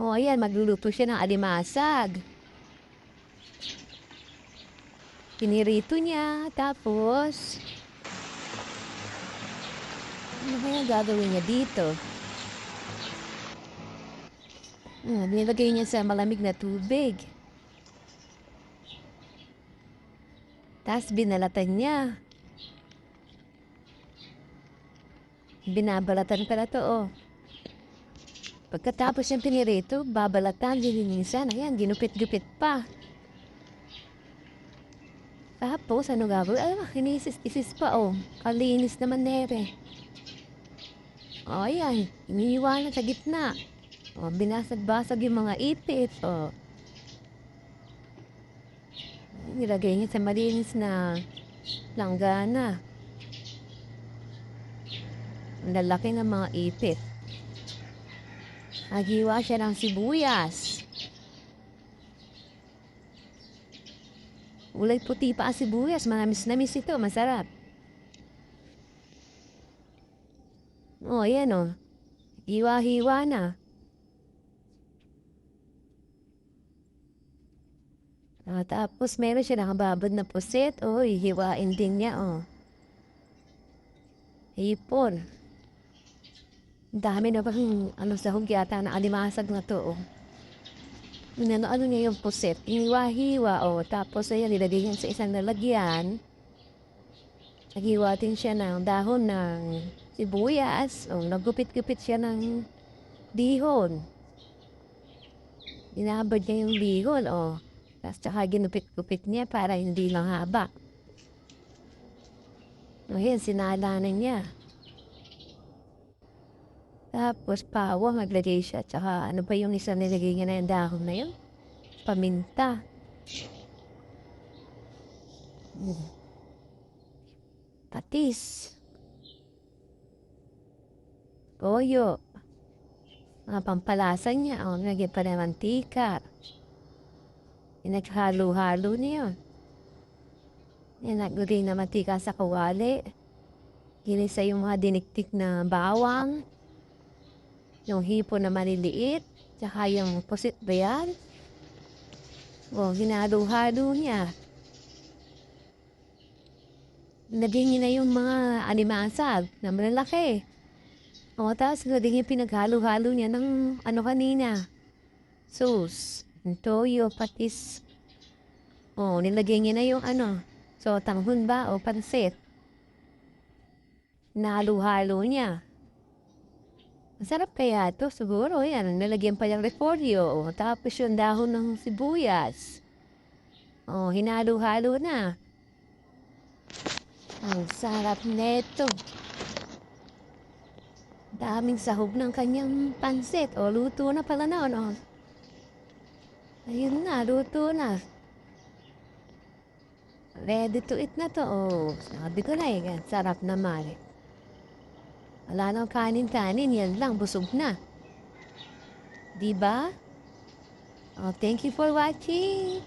O, ayan, magluluto siya ng alimasag. Pinirito niya, tapos... Ano kaya gagawin niya dito? Ah, nilagay niya sa malamig na tubig. Tapos binalatan niya. Binabalatan pala to, oh. Pagkatapos niyang pinirito, babalatan, lilinisan. Ayan, ginupit-gupit pa. Tapos, ano gagawin? Alam mo, inisis-isis pa, oh. Kalinis naman nere. O, ayan. Iniiwanan sa gitna. O, binasag-basag yung mga ipit. O. Nilagay niya sa malinis na langgana. Ang lalaki ng mga ipit. Naghiwa siya ng sibuyas. Ulay puti pa ang sibuyas. Manamis-namis ito. Masarap. Oh, ayan oh. Hiwa-hiwa na. Ah, tapos meron siya nakababad na puset. Oh, hiwain din niya oh. Hipon. Dami na bang ano sa yata na alimasag na to oh. Ano, ano niya yung puset? Hiniwa-hiwa oh. Tapos ayan, nilagay sa isang lalagyan. Naghiwa din siya ng dahon ng sibuyas. O, nagupit-gupit siya ng dihon. Inabad niya yung dihon, o. Tapos tsaka ginupit-gupit niya para hindi lang haba. O, yan, sinala na niya. Tapos, pawa, maglagay siya. Tsaka, ano pa yung isa nilagay niya na yung dahon na yun? Paminta. Hmm patis, toyo, mga pampalasan niya, o, oh, naging pa ng mantika. Inaghalo-halo niya yun. Inaglagay na mantika sa kawali. Ginisa yung mga diniktik na bawang. Yung hipo na maliliit. Tsaka yung pusit ba yan? O, ginalo-halo niya. Naging na yung mga animasag na malalaki. O, tapos naging pinaghalo-halo niya ng ano kanina. Sauce, toyo, patis. O, nilagay niya na yung ano. So, tanghun ba o pansit? Nahalo-halo niya. Masarap kaya ito, siguro. Yan, nilagyan pa yung repolyo. O, tapos yung dahon ng sibuyas. O, hinalo-halo na. Ang sarap neto. Daming sahog ng kanyang pansit. O, luto na pala na, ano? Ayun na, luto na. Ready to eat na to. Oh, sabi ko na eh, sarap naman eh. Wala nang kanin-kanin, yan lang, busog na. Diba? Oh, thank you for watching.